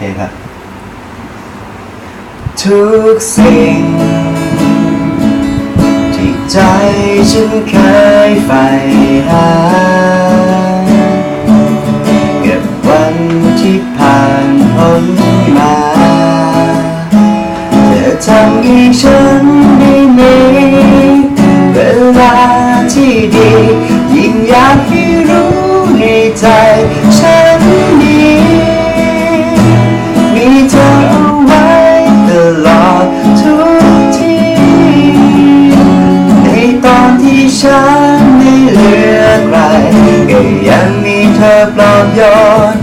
ครับ ทุกสิ่ง ที่ใจฉันเคยใฝ่หาเก็บวันที่ผ่านพ้นมาเธอทำให้ฉันได้มีเวลาที่ดี ยิ่งอยากให้รู้ในใจฉัน ฉันไม่เหลือใครก็ยังมีเธอปลอบโยน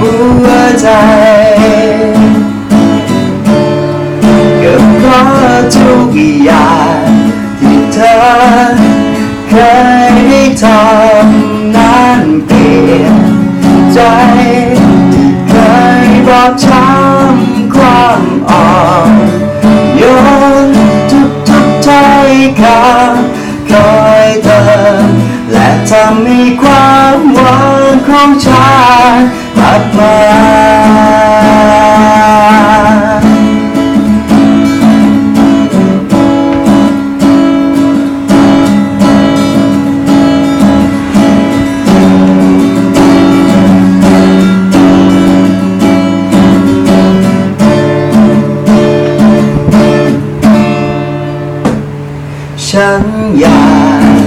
หัวใจกับเพราะทุกอย่างที่เธอเคยได้ทำนั้นเปลี่ยนใจที่เคยบอกช้ำ ของฉันกลับมาฉันอยาก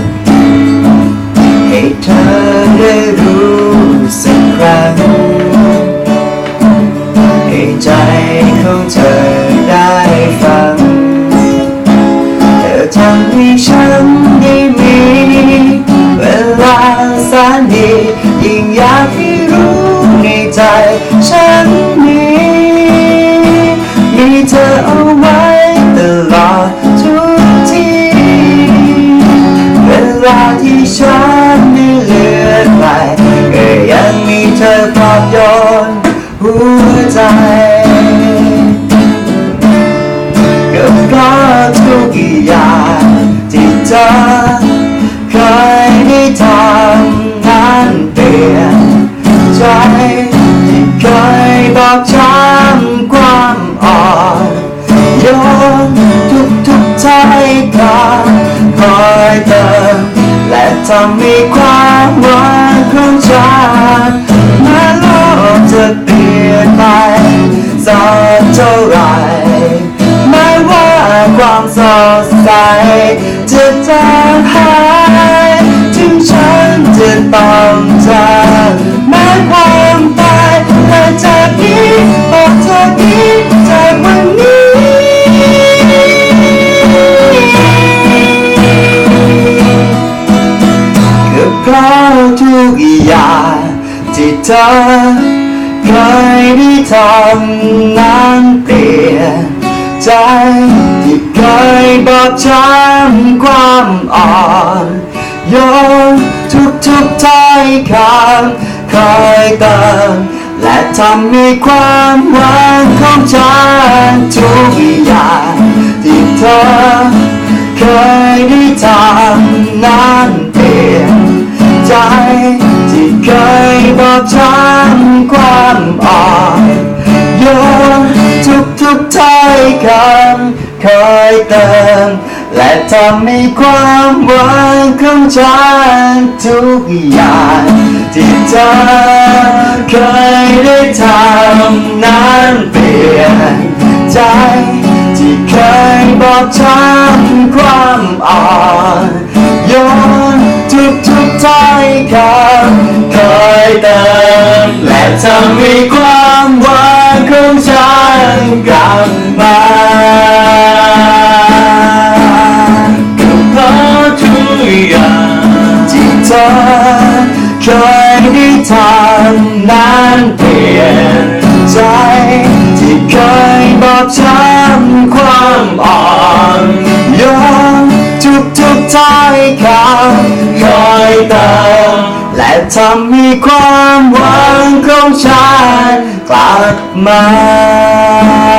อยากให้รู้ในใจ ฉันนี้ มีเธอเอาไว้ตลอดทุกทีเวลาที่ฉันไม่เหลือใครก็ยังมีเธอปลอบโยนหัวใจกับเพราทุกอย่างที่เธอเคยได้ทำ เคยบอกช้ำความอ่อนโยนทุกทุกๆถ้อยคำคอยเติมและทำให้ความหวังของฉันแม้โลกจะเปลี่ยนไปสักเท่าไรไม่ว่าความสดใส กอย่างที่เธอเคยได้ทำนั้นเปลี่ยนใจที่เคยบอกช้ำความอ่อนโยนทุกทุกๆถ้อยคำคอยเติมและทำให้ความหวังของฉันทุกอย่างที่เธอเคยได้ทำนั้น ใจ ที่เคยบอกช้ำความอ่อนโยนทุกทุกๆถ้อยคำคอยเติม และทำให้ความหวังของฉันทุกอย่างที่เธอเคยได้ทำนั้นเปลี่ยนใจที่เคยบอกช้ำความอ่อนโยน ทุกทุกท้ายคำคอยเติมและทำให้ความหวังของฉันกลับมา ทุกท้อยคำคอยเติมและทำให้ความหวังของฉันกลับมา